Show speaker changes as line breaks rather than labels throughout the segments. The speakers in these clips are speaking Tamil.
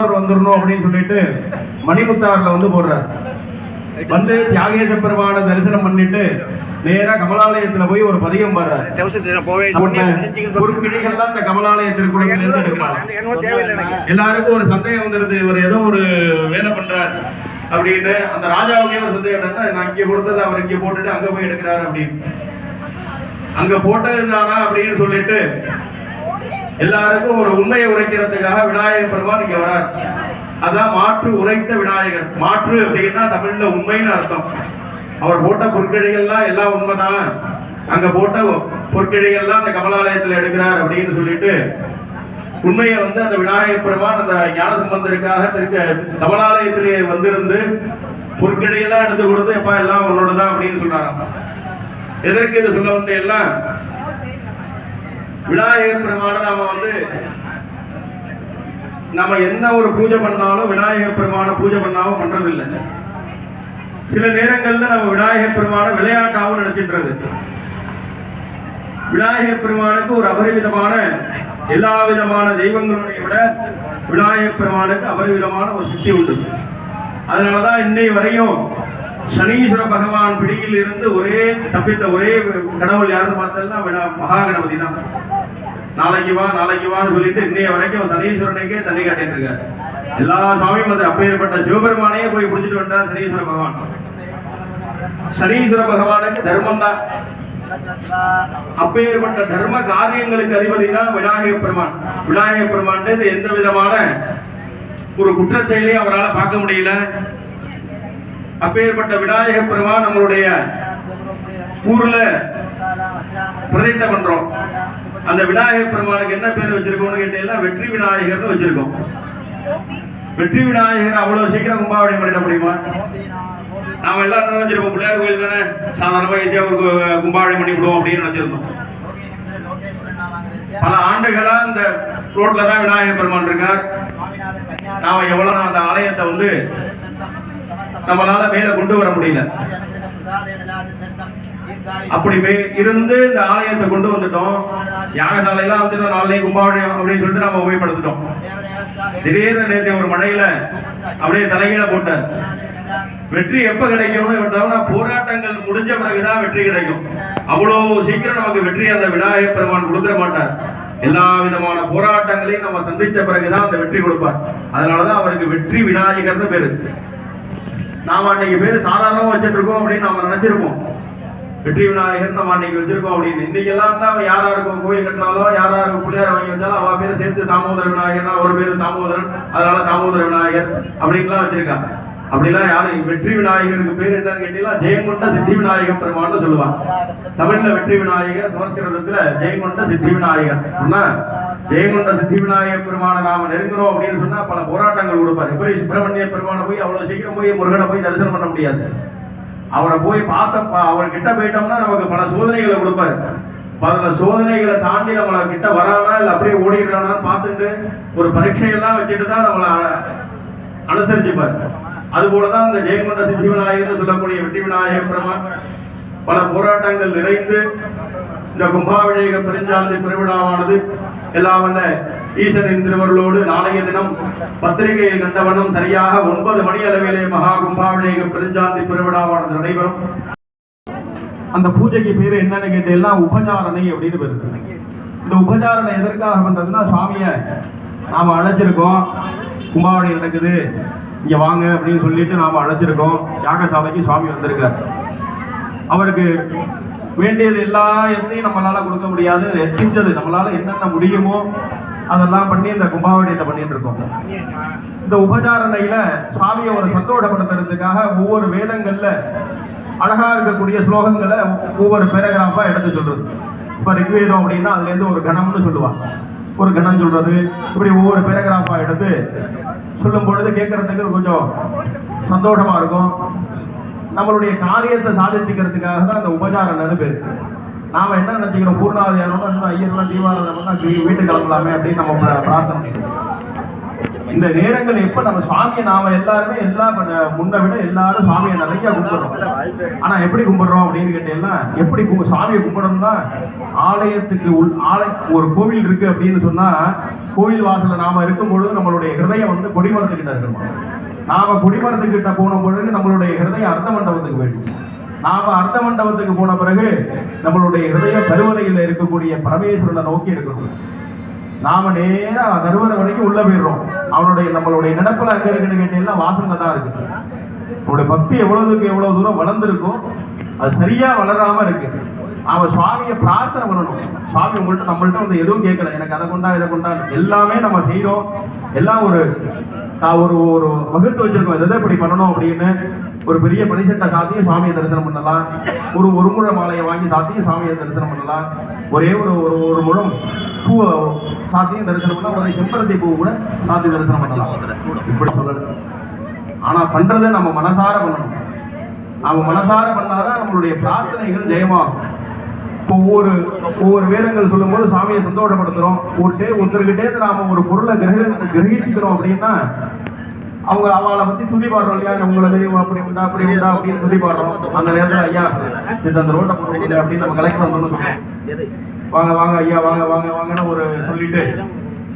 வந்துடணும் அப்படின்னு சொல்லிட்டு மணிமுத்தாறுல வந்து போடுறார். வந்து தியாகேச பெருமான தரிசனம் பண்ணிட்டு நேரா கமலாலயத்துல போய் ஒரு பதிகம் பாடுறார். இந்த கமலாலய திருக்குறள் எடுக்கிறாங்க எல்லாருக்கும் ஒரு சந்தேகம் வந்துருது. இவர் ஏதோ ஒரு வேலை பண்றார் அப்படின்னு. அந்த ராஜாவுக்கே ஒரு சந்தேகம் என்னன்னா நான் இங்க கொடுத்ததை அவர் இங்க போட்டுட்டு அங்க போய் எடுக்கிறாரு அப்படின்னு. அங்க போட்டது தானா அப்படின்னு சொல்லிட்டு எல்லாருக்கும் ஒரு உண்மையை உரைக்கிறதுக்காக விநாயகர் பெருமான் இங்க வரார். அதான் மாற்று உரைத்த விநாயகர். மாற்று அப்படின்னா தமிழ்ல உண்மைன்னு அர்த்தம். அவர் போட்ட பொற்கிழைகள்லாம் எல்லாம் உண்மைதான். அங்க போட்ட பொற்கிழைகள்லாம் அந்த கமலாலயத்துல எடுக்கிறார் அப்படின்னு சொல்லிட்டு உண்மையை வந்து அந்த விநாயகர் பெருமான் அந்த ஞான சம்பந்தருக்காக திருக்க கமலாலயத்திலே வந்திருந்து பொற்கிழையெல்லாம் எடுத்து கொடுத்து எப்பா எல்லாம் உன்னோடதான் அப்படின்னு சொன்னாராம். எதற்கு இது சொல்ல வந்த எல்லாம் விநாயகர் பெருமான நாம வந்து நம்ம என்ன ஒரு பூஜை பண்ணாலும் விநாயகர் பெருமான பூஜை பண்ணாலும் பண்றதில்லை. சில நேரங்களில் நம்ம விநாயகர் பெருமான விளையாட்டாகவும் நினைச்சின்றது. விநாயகர் பெருமானுக்கு ஒரு அபரிவிதமான எல்லா விதமான தெய்வங்களுடைய விட விநாயகர் பெருமானுக்கு அபரிவிதமான ஒரு சக்தி உண்டு. அதனாலதான் இன்னை வரையும் சனீஸ்வர பகவான் பிடியில் இருந்து ஒரே தப்பித்த ஒரே கடவுள் யாரும் பார்த்தோம்னா விடா மகா கணபதி தான். நாளைக்கு வா நாளைக்கு வான்னு சொல்லிட்டு இன்னைய வரைக்கும் சனீஸ்வரனுக்கே தண்ணி காட்டிட்டு இருக்காரு. எல்லா சாமியும் அது அப்பேற்பட்ட சிவபெருமானையே போய் பிடிச்சிட்டு வந்தார் சனீஸ்வர பகவான். சனீஸ்வர பகவானுக்கு தர்மம் தான். அப்பேற்பட்ட தர்ம காரியங்களுக்கு அதிபதி தான் விநாயகர் பெருமான். விநாயகர் பெருமான் எந்த விதமான ஒரு குற்ற செயலையும் அவரால் பார்க்க முடியல. அப்பேற்பட்ட விநாயகர் பெருமான் நம்மளுடைய ஊர்ல பிரதிட்ட பண்றோம். அந்த விநாயகர் பெருமானுக்கு என்ன பேர் வச்சிருக்கோம்னு கேட்டீங்கன்னா வெற்றி விநாயகர்னு வச்சிருக்கோம். வெற்றி விநாயகர் அவ்வளவு சீக்கிரம் கும்பாவளியம் பண்ணிட முடியுமா? நாம எல்லாரும் நினைச்சிருப்போம்? பிள்ளையார் கோயில் தானே சாதாரணமா ஈஸியா ஒரு கும்பாவளி பண்ணிவிடுவோம் பண்ணி விடுவோம் அப்படின்னு நினைச்சிருந்தோம். பல ஆண்டுகளா இந்த ரோட்ல தான் விநாயகர் பெருமான் இருக்கார். நாம எவ்வளவு அந்த ஆலயத்தை வந்து நம்மளால மேல கொண்டு வர முடியல. அப்படி இருந்து இந்த ஆலயத்தை கொண்டு வந்துட்டோம். யாகசாலையெல்லாம் வந்து நாளைக்கு கும்பாவணம் அப்படின்னு சொல்லிட்டு நம்ம உபயோகப்படுத்திட்டோம். திடீர்னு நேற்று ஒரு மழையில அப்படியே தலைகீழ போட்டார். வெற்றி எப்ப கிடைக்கும்னு போராட்டங்கள் முடிஞ்ச பிறகுதான் வெற்றி கிடைக்கும். அவ்வளவு சீக்கிரம் நமக்கு வெற்றி அந்த விநாயகர் பெருமான் கொடுக்க மாட்டார். எல்லா விதமான போராட்டங்களையும் நம்ம சந்திச்ச பிறகுதான் அந்த வெற்றி கொடுப்பார். அதனாலதான் அவருக்கு வெற்றி விநாயகர்னு பேரு. நாம அன்னைக்கு பேர் சாதாரணமா வச்சுட்டு இருக்கோம் அப்படின்னு நாம நினைச்சிருப்போம். வெற்றி விநாயகர் நம்ம அன்னைக்கு வச்சிருக்கோம் அப்படின்னு. இன்னைக்கு எல்லாம் தான் யாரா இருக்கும் கோயில் கட்டினாலும் யாரா இருக்கும் பிள்ளையார வாங்கி வச்சாலும் அவ பேர் சேர்த்து தாமோதர விநாயகர்னா ஒரு பேர் தாமோதரன் அதனால தாமோதர விநாயகர் அப்படின்லாம் வச்சிருக்காங்க அப்படிலாம் யாரும் வெற்றி விநாயகருக்கு பேர் என்னன்னு கேட்டீங்கன்னா ஜெயங்கொண்ட சித்தி விநாயகர் பெருமான்னு சொல்லுவாங்க. தமிழ்ல வெற்றி விநாயகர் சமஸ்கிருதத்துல ஜெயங்கொண்ட சித்தி விநாயகர் சொன்னா ஜெயங்கொண்ட சித்தி விநாயகர் பெருமானை நாம நெருங்குறோம் அப்படின்னு சொன்னா பல போராட்டங்கள் கொடுப்பாரு எப்படி சுப்பிரமணிய பெருமானை போய் அவ்வளவு சீக்கிரம் போய் முருகனை போய் தரிசனம் பண்ண முடியாது? அவரை போய் பார்த்த அவர் கிட்ட போயிட்டோம்னா நமக்கு பல சோதனைகளை கொடுப்பாரு. பல சோதனைகளை தாண்டி நம்மளை கிட்ட வரானா இல்லை அப்படியே ஓடிடுறானான்னு பார்த்துட்டு ஒரு பரீட்சையெல்லாம் வச்சுட்டு தான் நம்மளை அனுசரிச்சுப்பாரு. அது போலதான் இந்த ஜெயங்கொண்ட சித்தி விநாயகர்னு சொல்லக்கூடிய வெற்றி விநாயகர் பெருமான் பல போராட்டங்கள் நிறைந்து இந்த கும்பாபிஷேக பெருஞ்சாந்தி பெருவிழாவானது எல்லாம் வல்ல ஈசனின் திருவருளோடு நாளைய தினம் பத்திரிகையில் கண்டவண்ணம் சரியாக ஒன்பது மணி அளவிலே மகா கும்பாபிஷேக பெருஞ்சாந்தி பெருவிழாவானது நடைபெறும். அந்த பூஜைக்கு பேர் என்னன்னு கேட்டீங்கன்னா உபச்சாரணை அப்படின்னு பேரு. இந்த உபச்சாரணை எதற்காக பண்றதுன்னா சுவாமிய நாம அழைச்சிருக்கோம் கும்பாவணி நடக்குது. இங்க வாங்க அப்படின்னு சொல்லிட்டு நாம அழைச்சிருக்கோம். யாகசாலைக்கு சுவாமி வந்திருக்கார் அவருக்கு வேண்டியது எல்லா எதையும் நம்மளால கொடுக்க முடியாது எத்திஞ்சது நம்மளால என்னென்ன முடியுமோ அதெல்லாம் பண்ணி இந்த கும்பாவளியத்தை பண்ணிட்டு இருக்கோம். இந்த உபச்சாரணையில சுவாமியை ஒரு சந்தோஷப்படுத்துறதுக்காக ஒவ்வொரு வேதங்கள்ல அழகா இருக்கக்கூடிய ஸ்லோகங்களை ஒவ்வொரு பேராகிராஃபா எடுத்து சொல்றது. இப்ப ரிக்வேதம் அப்படின்னா அதுல இருந்து ஒரு கணம்னு சொல்லுவாங்க. ஒரு கணம் சொல்றது. இப்படி ஒவ்வொரு பேராகிராஃபா எடுத்து சொல்லும் பொழுது கேட்கறதுக்கு கொஞ்சம் சந்தோஷமா இருக்கும். நம்மளுடைய காரியத்தை சாதிச்சுக்கிறதுக்காக தான் அந்த உபச்சாரம் பேரு நாம என்ன நினைச்சுக்கிறோம்? பூர்ணாவதியானோம் இன்னும் ஐயர்லாம் தீபாவளி பண்ணா வீட்டுக்கு கிளம்பலாமே அப்படின்னு நம்ம பிரார்த்தனை பண்ணிக்கிறோம். இந்த நேரங்கள் எப்ப நம்ம சுவாமியை நாம எல்லாருமே எல்லா பண்ண- முன்ன விட எல்லாரும் சுவாமியை நிறைய கும்பிடுறோம். ஆனா எப்படி கும்பிடுறோம் அப்படின்னு கேட்டீங்கன்னா எப்படி கு- சாமியை கும்பிடணும்னா ஆலயத்துக்கு உள் ஆலய ஒரு கோவில் இருக்கு அப்படின்னு சொன்னா கோவில் வாசல்ல நாம இருக்கும் பொழுது நம்மளுடைய ஹிருதயம் வந்து கொடிமரத்துக்கிட்ட இருக்கணும். நாம கொடிமரத்துக்கிட்ட போன பொழுது நம்மளுடைய ஹிருதயம் அர்த்த மண்டபத்துக்கு வேண்டும் நாம அர்த்த மண்டபத்துக்கு போன பிறகு நம்மளுடைய ஹிருதய கருவறையில் இருக்கக்கூடிய பரமேஸ்வரனை நோக்கி இருக்கணும். நாம நேராக கருவறை வரைக்கும் உள்ள போயிடுறோம். அவனுடைய நம்மளுடைய நினைப்புல அங்கே இருக்குன்னு கேட்டீங்கன்னா வாசல்ல தான் இருக்கு. உங்களுடைய பக்தி எவ்வளவுக்கு எவ்வளவு தூரம் வளர்ந்துருக்கோ அது சரியா வளராம இருக்கு. அவன் சுவாமியை பிரார்த்தனை பண்ணணும். சுவாமி உங்கள்ட்ட நம்மள்ட்ட வந்து எதுவும் கேட்கல. எனக்கு அதை கொண்டா இதை கொண்டா. எல்லாமே நம்ம செய்கிறோம் எல்லாம் ஒரு ஒரு ஒரு வகுத்து வச்சிருக்கோம். எதை இப்படி பண்ணணும் அப்படின்னு ஒரு பெரிய பனிசட்டை சாத்தியும் சுவாமியை தரிசனம் பண்ணலாம். ஒரு ஒரு முழ மாலையை வாங்கி சாத்தியும் சாமியை தரிசனம் பண்ணலாம். ஒரே ஒரு ஒரு ஒரு முழம் பூவை சாத்தியும் தரிசனம் பண்ணலாம். ஒரு செம்பருத்தி பூ கூட சாத்தி தரிசனம் பண்ணலாம். இப்படி சொல்லல. ஆனால் பண்ணுறதை நம்ம மனசார பண்ணணும். நாம மனசார பண்ணாதான் நம்மளுடைய பிரார்த்தனைகள் ஜெயமாகும். ஒவ்வொரு ஒவ்வொரு வேதங்கள் சொல்லும்போது சாமியை சந்தோஷப்படுத்துறோம். ஒரு டே ஒருத்தருக்கிட்டே நாம ஒரு பொருளை கிரக கிரகிச்சுக்கிறோம் அப்படின்னா அவங்க அவளை பத்தி துதி பாடுறோம் இல்லையா? உங்களை தெரியும் அப்படி உண்டா அப்படி உண்டா அப்படின்னு துதி பாடுறோம். அந்த நேரத்தில் ஐயா சித்த அந்த ரோட்டை போட்டு அப்படின்னு நம்ம கலெக்டர் வந்தோம்னு வாங்க வாங்க ஐயா வாங்க வாங்க வாங்கன்னு ஒரு சொல்லிட்டு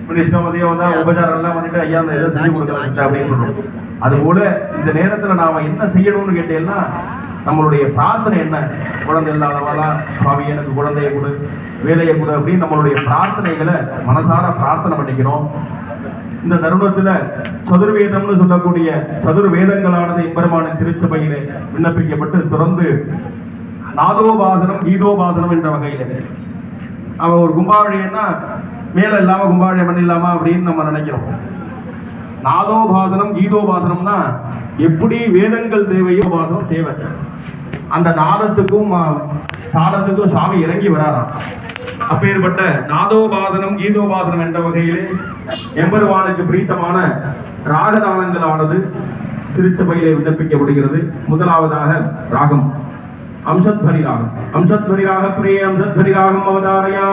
மினிஸ்டர் மதியம் வந்தா உபச்சாரம் எல்லாம் வந்துட்டு ஐயா அந்த இதை செஞ்சு கொடுக்கலாம் அப்படின்னு சொல்றோம் அது போல இந்த நேரத்துல நாம என்ன செய்யணும்னு கேட்டீங்கன்னா நம்மளுடைய பிரார்த்தனை என்ன? குழந்தை இல்லாதவாளா? சுவாமி எனக்கு குழந்தைய கொடு. வேலையை கொடு அப்படின்னு நம்மளுடைய பிரார்த்தனைகளை மனசார பிரார்த்தனை பண்ணிக்கிறோம். இந்த தருணத்துல சதுர்வேதம்னு சொல்லக்கூடிய சதுர்வேதங்களானது வேதங்களானது திருச்சபையிலே விண்ணப்பிக்கப்பட்டு தொடர்ந்து நாதோபாசனம் கீதோபாசனம் என்ற வகையில. அவன் ஒரு கும்பாவழியன்னா மேலே இல்லாம கும்பாவழியம் பண்ணிடலாமா அப்படின்னு நம்ம நினைக்கிறோம். நாதோபாசனம் கீதோபாசனம்னா எப்படி வேதங்கள் தேவையோ பாசனம் தேவை. அந்த நாதத்துக்கும் தாளத்துக்கும் சாமி இறங்கி வராராம். அப்பேற்பட்ட நாதோபாதனம் கீதோபாதனம் என்ற வகையிலே எம்பருவானுக்கு பிரீத்தமான ராகதானங்களானது திருச்சபையிலே விண்ணப்பிக்கப்படுகிறது. முதலாவதாக ராகம் அம்சத்வரி ராகம் அம்சத்வரி ராக பிரிய அம்சத்வரி ராகம் அவதாரயா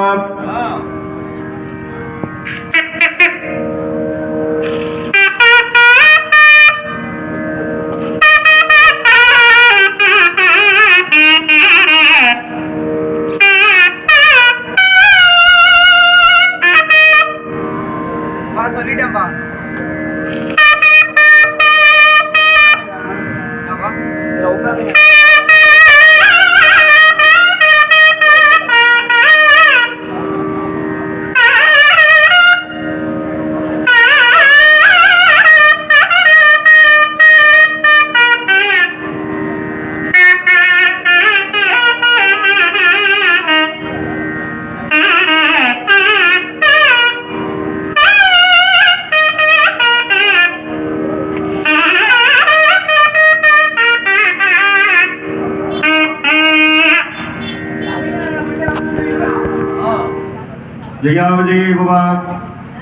ஜயா விஜய பவா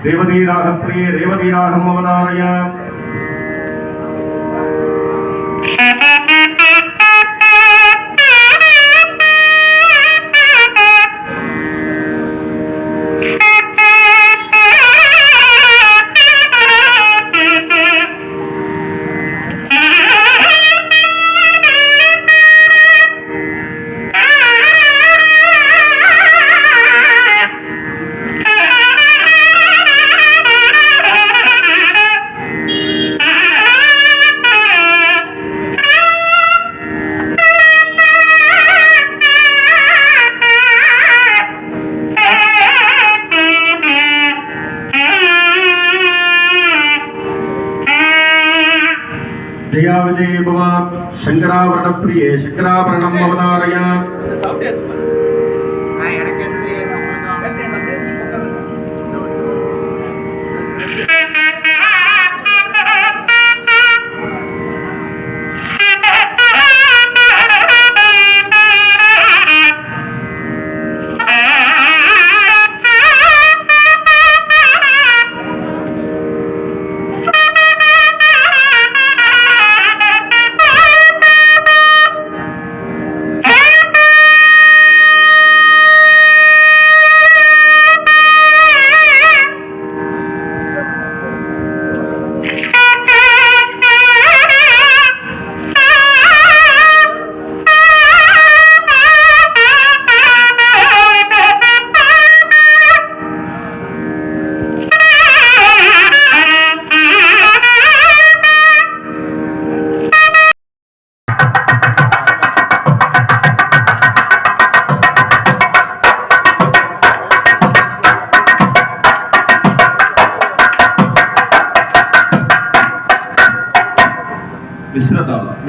ரேவதி ராக பிரிய ரேவதி ராகம் அவதாரயா ஜயா விஜய பவா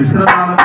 വിശ്രനാഥൻ